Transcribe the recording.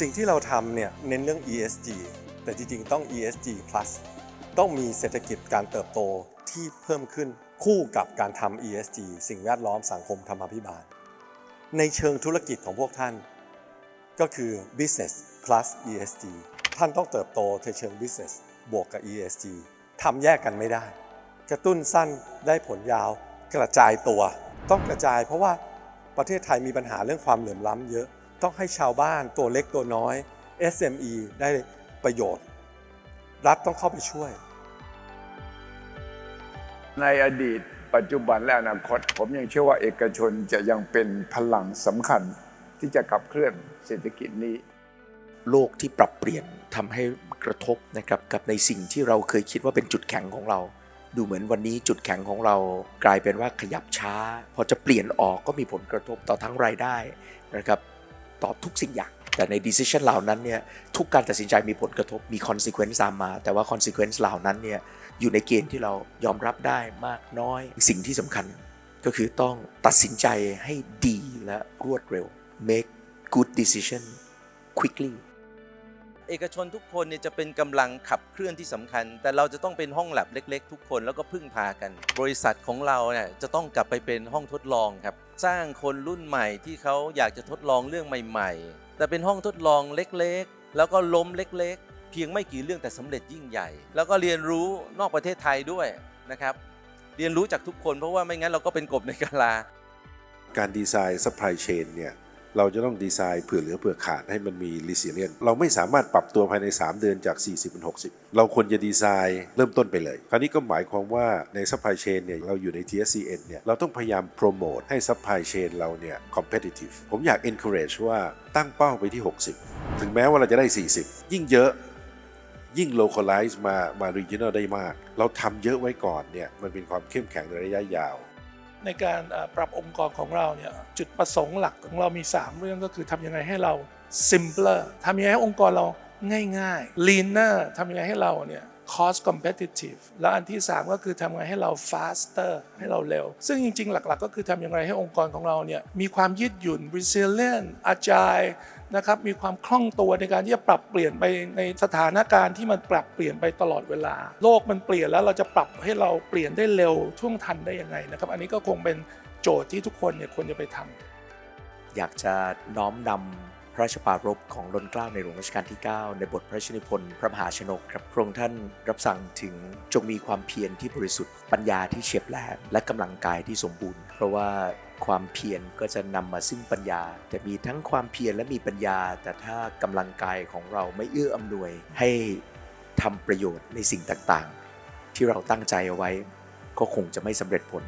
สิ่งที่เราทำเนี่ยเน้นเรื่อง ESG แต่จริงๆ ต้อง ESG plus ต้องมีเศรษฐกิจการเติบโตที่เพิ่มขึ้นคู่กับการทำ ESG สิ่งแวดล้อมสังคมธรรมาภิบาล ในเชิงธุรกิจของพวกท่าน ก็คือ business plus ESG ท่านต้องเติบโตในเชิง business บวกกับ ESG ทำแยกกันไม่ได้ กระตุ้นสั้นได้ผลยาว กระจายตัว ต้องกระจายเพราะว่าประเทศไทยมีปัญหาเรื่องความเหลื่อมล้ำเยอะ ต้องให้ชาวบ้านตัวเล็กตัวน้อย SME ได้ประโยชน์ รัฐต้องเข้าไปช่วย ในอดีต ปัจจุบันและอนาคต ผมยังเชื่อว่าเอกชนจะยังเป็นพลังสำคัญที่จะขับเคลื่อนเศรษฐกิจนี้ โลกที่ปรับเปลี่ยนทำให้กระทบนะครับกับในสิ่งที่เราเคยคิดว่าเป็นจุดแข็งของเรา ดูเหมือนวันนี้จุดแข็งของเรากลายเป็นว่าขยับช้า พอจะเปลี่ยนออกก็มีผลกระทบต่อทั้งรายได้นะครับ ต่อทุกสิ่งอย่าง แต่ใน decision เหล่านั้นเนี่ยทุกการตัดสินใจมีผลกระทบมี consequence ตามมา แต่ว่า consequence เหล่านั้นเนี่ยอยู่ในเกณฑ์ที่เรายอมรับได้มากน้อย สิ่งที่สำคัญก็คือต้องตัดสินใจให้ดีและรวดเร็ว make good decision quickly เอกชนทุกคนเนี่ยจะเป็นกำลังขับเคลื่อนที่สำคัญ แต่เราจะต้องเป็นห้องแลบเล็ก ๆ ทุกคนแล้วก็พึ่งพากัน บริษัทของเราเนี่ยจะต้องกลับไปเป็นห้องทดลองครับ สร้างคนรุ่นใหม่ที่เขาอยากจะทดลองเรื่องใหม่ ๆ แต่เป็นห้องทดลองเล็กๆ แล้วก็ล้มเล็ก ๆ เพียงไม่กี่เรื่องแต่สำเร็จยิ่งใหญ่ แล้วก็เรียนรู้นอกประเทศไทยด้วยนะครับเรียนรู้จากทุกคนเพราะว่าไม่งั้นเราก็เป็นกบในกาลา การดีไซน์ supply chain เนี่ย เราจะต้องดีไซน์เผื่อเหลือเผื่อขาดให้มันมี resilient เราไม่สามารถปรับตัวภายใน 3 เดือนจาก 40เป็น60 เราควรจะดีไซน์เริ่มต้นไปเลย คราวนี้ก็หมายความว่าใน supply chain เนี่ยเราอยู่ใน TSCN เนี่ยเราต้องพยายามโปรโมทให้ supply chain เราเนี่ย competitive ผมอยาก encourage ว่าตั้งเป้าไปที่ 60 ถึงแม้ว่าเราจะได้ 40 ยิ่งเยอะยิ่ง localize มามา regional ได้มาก เราทำเยอะไว้ก่อนเนี่ยมันเป็นความเข้มแข็งในระยะยาว ในการปรับองค์กรของเราเนี่ยจุดประสงค์หลักของเรามี 3 เรื่องก็คือทำยังไงให้เรา simpler ทำยังไงให้องค์กรเราง่ายๆ leaner ทำยังไงให้เราเนี่ย cost competitive แล้วอันที่ 3 ก็คือทำไงให้เรา faster ให้เราเร็ว ซึ่งจริง ๆ หลัก ๆ ก็คือทำอยังไงให้องค์กรของเราเนี่ยมีความยืดหยุ่น resilient agile นะครับมีความคล่องตัวในการที่จะปรับเปลี่ยนไปในสถานการณ์ที่มันปรับเปลี่ยนไปตลอดเวลา โลกมันเปลี่ยนแล้วเราจะปรับให้เราเปลี่ยนได้เร็วท่วงทันได้ยังไงนะครับ อันนี้ก็คงเป็นโจทย์ที่ทุกคนเนี่ยควรจะไปทำอยากจะน้อมนำ พระราชปารภของล้นเกล้าในหลวงรัชกาลที่ 9 ในบทพระราชนิพนธ์พระมหาชนกครับพระองค์ท่านรับสั่งถึงจงมีความเพียรที่บริสุทธิ์ปัญญาที่เฉียบแหลมและกำลังกายที่สมบูรณ์ เพราะว่าความเพียรก็จะนำมาซึ่งปัญญา แต่มีทั้งความเพียรและมีปัญญา แต่ถ้ากำลังกายของเราไม่เอื้ออำนวยให้ทำประโยชน์ในสิ่งต่างๆ ที่เราตั้งใจเอาไว้ ก็คงจะไม่สำเร็จผล